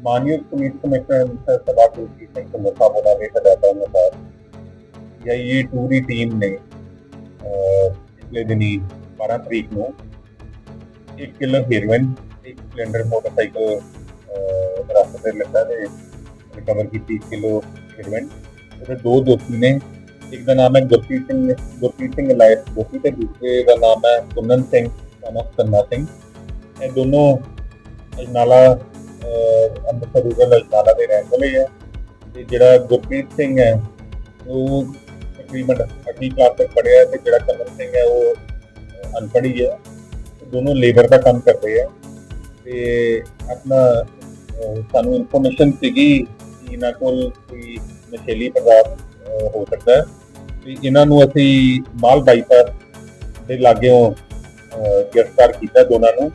ਮਾਨਯੋਗ police commissioner mister ਸਭਾ ਕੁਲਜੀਤ ਸਿੰਘ ਸਮੋਸਾ ਬੋਲਾ ਦੇ ਹਦਾਇਤਾਂ ਅਨੁਸਾਰ ਜਾਂ ਇਹ ਟੂਰੀ ਟੀਮ ਨੇ ਅਹ, ਪਿਛਲੇ ਦਿਨੀ 12 ਤਰੀਕ ਨੂੰ ਇੱਕ ਕਿਲੋ ਹੀਰੋਇਨ ਇੱਕ ਸਪਲੈਂਡਰ ਮੋਟਰਸਾਈਕਲ ਰਸਤੇ ਤੇ ਲੱਗਾ ਤੇ ਰਿਕਵਰ ਕੀਤੀ 1 ਕਿਲੋ ਹੀਰੋਇਨ ਉਹਦੇ ਦੋ ਦੋਸ਼ੀ ਨੇ ਇੱਕ ਦਾ ਨਾਮ ਹੈ ਗੁਰਪ੍ਰੀਤ ਸਿੰਘ ਗੁਰਪ੍ਰੀਤ ਸਿੰਘ ਲਾਇਸ ਦੋਸ਼ੀ ਤੇ ਦੂਸਰੇ ਦਾ ਨਾਮ ਹੈ ਕੁੰਨਨ ਸਿੰਘ ਨਾਮ ਕੰਨਾ ਸਿੰਘ। ਇਹ ਦੋਨੋਂ ਅਜਨਾਲਾ ਅੰਮ੍ਰਿਤਸਰ ਰੂਰਲ ਅਜਨਾਲਾ ਦੇ ਰਹਿਣ ਵਾਲੇ ਹੈ ਤੇ ਜਿਹੜਾ ਗੁਰਪ੍ਰੀਤ ਸਿੰਘ ਹੈ ਉਹ ਤਕਰੀਬਨ 8ਵੀਂ ਕਲਾਸ ਤੱਕ ਪੜ੍ਹਿਆ ਤੇ ਜਿਹੜਾ ਕਮਲ ਸਿੰਘ ਹੈ ਉਹ ਅਹ, ਅਨਪੜ੍ਹ ਹੀ ਹੈ। ਦੋਨੋਂ ਲੇਬਰ ਦਾ ਕੰਮ ਕਰਦੇ ਆ। ਤੇ ਆਪਣਾ ਸਾਨੂੰ ਇਨਫੋਰਮੇਸ਼ਨ ਸੀਗੀ ਕਿ ਇਹਨਾਂ ਕੋਲ ਕੋਈ ਨਸ਼ੀਲੀ ਪਦਾਰਥ ਹੋ ਸਕਦਾ ਹੈ। ਤੇ ਇਹਨਾਂ ਨੂੰ ਅਸੀਂ ਮਾਲ ਬਾਈਪਾਸ ਦੇ ਲਾਗਿਓਂ ਗ੍ਰਿਫਤਾਰ ਕੀਤਾ ਦੋਨਾਂ ਨੂੰ।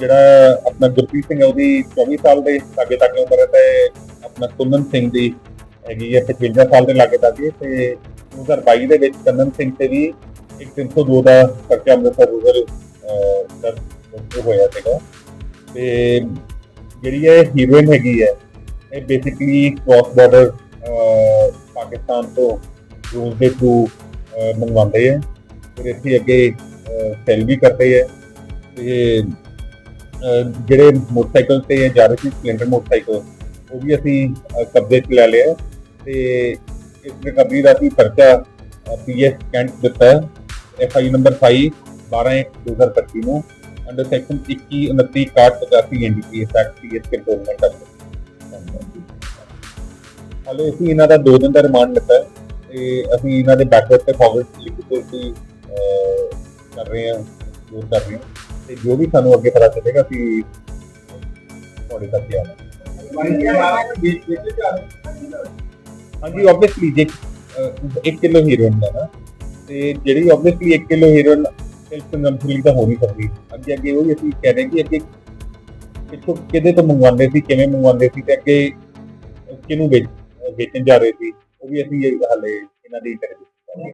ਜਿਹੜਾ ਆਪਣਾ ਗੁਰਪ੍ਰੀਤ ਸਿੰਘ ਹੈ ਉਹਦੀ 24 ਸਾਲ ਦੇ ਲਾਗੇ ਤੱਕ ਉਮਰ ਹੈ ਤੇ ਆਪਣਾ ਕੁੰਨਨ ਸਿੰਘ ਦੀ ਹੈਗੀ ਹੈ 55 ਸਾਲ ਦੇ ਲਾਗੇ ਤੱਕ ਹੀ ਤੇ 2022 ਦੇ ਵਿੱਚ ਕੰਨਨ ਸਿੰਘ ਤੇ ਵੀ ਇੱਕ 302 ਦਾ ਪਰਚਾ ਅੰਮ੍ਰਿਤਸਰ ਰੂਰਲ ਦਰਜ ਹੋਇਆ ਸੀਗਾ। ਤੇ ਜਿਹੜੀ ਇਹ ਹੀਰੋਇਨ ਹੈਗੀ ਹੈ, ਇਹ ਬੇਸਿਕਲੀ ਕ੍ਰਾਸ ਬਾਰਡਰ ਪਾਕਿਸਤਾਨ ਤੋਂ ਰੂਸ ਦੇ ਥਰੂ ਮੰਗਵਾਉਂਦੇ ਹੈ। ਫਿਰ ਇੱਥੇ ਅੱਗੇ ਸੈਲ ਵੀ ਕਰਦੇ ਹੈ। ਤੇ ਜਿਹੜੇ ਮੋਟਰਸਾਈਕਲ ਤੇ ਜਾ ਰਹੇ ਸੀ ਸਪਲੈਂਡਰ ਮੋਟਰਸਾਈਕਲ, ਉਹ ਵੀ ਅਸੀਂ ਕਬਜ਼ੇ 'ਚ ਲੈ ਲਿਆ ਤੇ ਇਸ ਰਿਕਵਰੀ ਦਾ ਅਸੀਂ ਪਰਚਾ ਪੀਐਸ ਕੈਂਟ ਦਿੱਤਾ ਐਫ ਆਈ ਨੰਬਰ 5 12 2025 ਨੂੰ under section 21 29 85 NDPS act PS cantonment act ਹਾਲੇ ਅਸੀਂ ਇਹਨਾਂ ਦਾ 2 ਦਿਨ ਦਾ ਰਿਮਾਂਡ ਲਿੱਤਾ ਤੇ ਅਸੀਂ ਇਹਨਾਂ ਦੇ ਬੈਕਵਰਡ ਤੇ ਫਾਰਵਰਡ ਲਿਖ ਕੇ ਕਰ ਰਹੇ ਹਾਂ ਜੋ ਕਰ ਰਹੇ ਹਾਂ। ਤੇ ਜੋ ਵੀ ਸਾਨੂੰ ਅੱਗੇ ਪਤਾ ਚੱਲੇਗਾ, ਅਸੀਂ ਤੁਹਾਡੇ ਤੱਕ ਆਵਾਂਗੇ। ਹਾਂਜੀ ਆਬਵੀਅਸਲੀ ਜੇ 1 ਕਿਲੋ ਹੀਰੋਇਨ ਦਾ ਨਾ, ਤੇ ਜਿਹੜੀ obviously 1 kilo heroin self consumption ਤਾਂ ਹੋ ਨਹੀਂ ਸਕਦੀ। ਅੱਗੇ ਅੱਗੇ ਉਹ ਵੀ ਅਸੀਂ ਕਹਿ ਰਹੇ ਕਿ ਅੱਗੇ ਕਿੱਥੋਂ ਕਿਹਦੇ ਤੋਂ ਮੰਗਵਾਉਂਦੇ ਸੀ, ਕਿਵੇਂ ਮੰਗਵਾਉਂਦੇ ਸੀ ਤੇ ਅੱਗੇ ਕਿਹਨੂੰ ਵੇਚਣ ਜਾ ਰਹੇ ਸੀ, ਉਹ ਵੀ ਅਸੀਂ ਹਾਲੇ ਇਹਨਾਂ ਦੀ ਕਰਾਂਗੇ